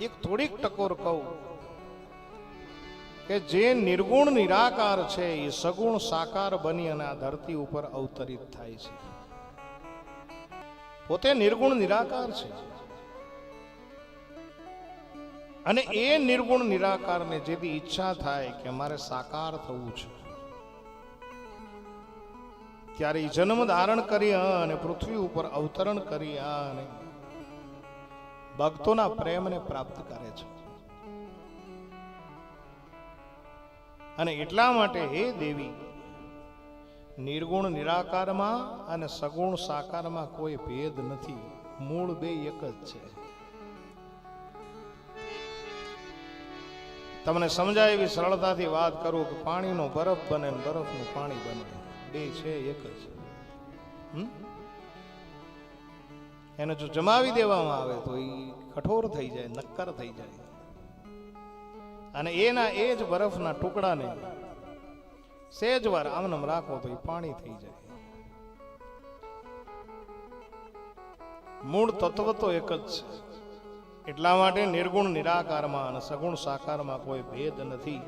એક થોડીક ટકોર કહું કે જે નિર્ગુણ નિરાકાર છે, એ સગુણ સાકાર બની અને આ ધરતી ઉપર અવતરિત થાય છે. પોતે નિર્ગુણ નિરાકાર છે. અને એ નિર્ગુણ નિરાકારને જેથી ઈચ્છા થાય કે મારે સાકાર થવું છે. ત્યારે જન્મ ધારણ કરી અને પૃથ્વી ઉપર અવતરણ કરી અને ભક્તોના પ્રેમને પ્રાપ્ત કરે છે. અને એટલા માટે હે દેવી, નિર્ગુણ નિરાકારમાં અને સગુણ સાકારમાં કોઈ ભેદ નથી. મૂળ બે એક જ છે. તમને સમજાય એવી સરળતાથી વાત કરું કે પાણીનો બરફ બને બરફનું પાણી બને. બે છે, એક જ. હમ? એને જો જમાવી દેવામાં આવે તો એ કઠોર થઈ જાય, નક્કર થઈ જાય. અને એના એ જ બરફના ટુકડાને સેજવાર આમનમ રાખો તો એ પાણી થઈ જાય. મૂળ તત્વ તો એક જ છે. એટલા માટે નિર્ગુણ, નિરાકારમાં અને સગુણ સાકારમાં કોઈ ભેદ નથી.